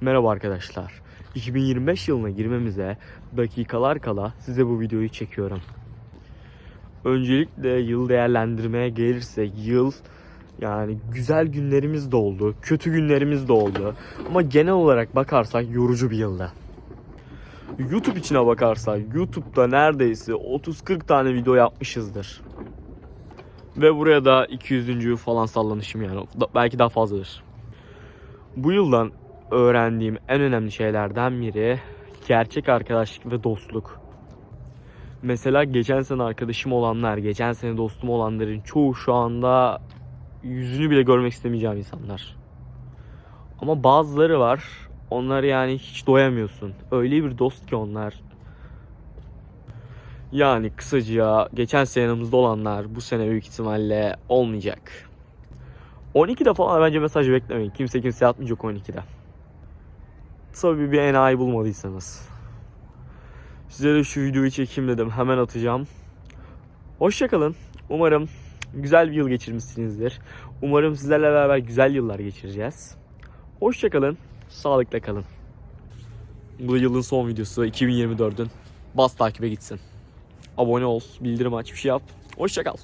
Merhaba arkadaşlar. 2025 yılına girmemize dakikalar kala size bu videoyu çekiyorum. Öncelikle yıl değerlendirmeye gelirsek yıl yani güzel günlerimiz de oldu, kötü günlerimiz de oldu. Ama genel olarak bakarsak yorucu bir yıldı. YouTube içine bakarsak YouTube'da neredeyse 30-40 tane video yapmışızdır. Ve buraya da 200. falan sallanışım yani. Belki daha fazladır. Bu yıldan öğrendiğim en önemli şeylerden biri gerçek arkadaşlık ve dostluk. Mesela geçen sene arkadaşım olanlar, geçen sene dostum olanların çoğu şu anda yüzünü bile görmek istemeyeceğim insanlar. Ama bazıları var. Onlar yani hiç doyamıyorsun. Öyle bir dost ki onlar. Yani kısaca geçen sene yanımızda olanlar bu sene büyük ihtimalle olmayacak. 12'de falan bence mesaj beklemeyin. Kimse kimseye atmayacak 12'de. Tabii bir enayi bulmadıysanız. Size de şu videoyu çekeyim dedim. Hemen atacağım. Hoşçakalın. Umarım güzel bir yıl geçirmişsinizdir. Umarım sizlerle beraber güzel yıllar geçireceğiz. Hoşçakalın. Sağlıkla kalın. Bu yılın son videosu 2024'ün. Bas takibe gitsin. Abone ol, bildirim aç, bir şey yap. Hoşçakal.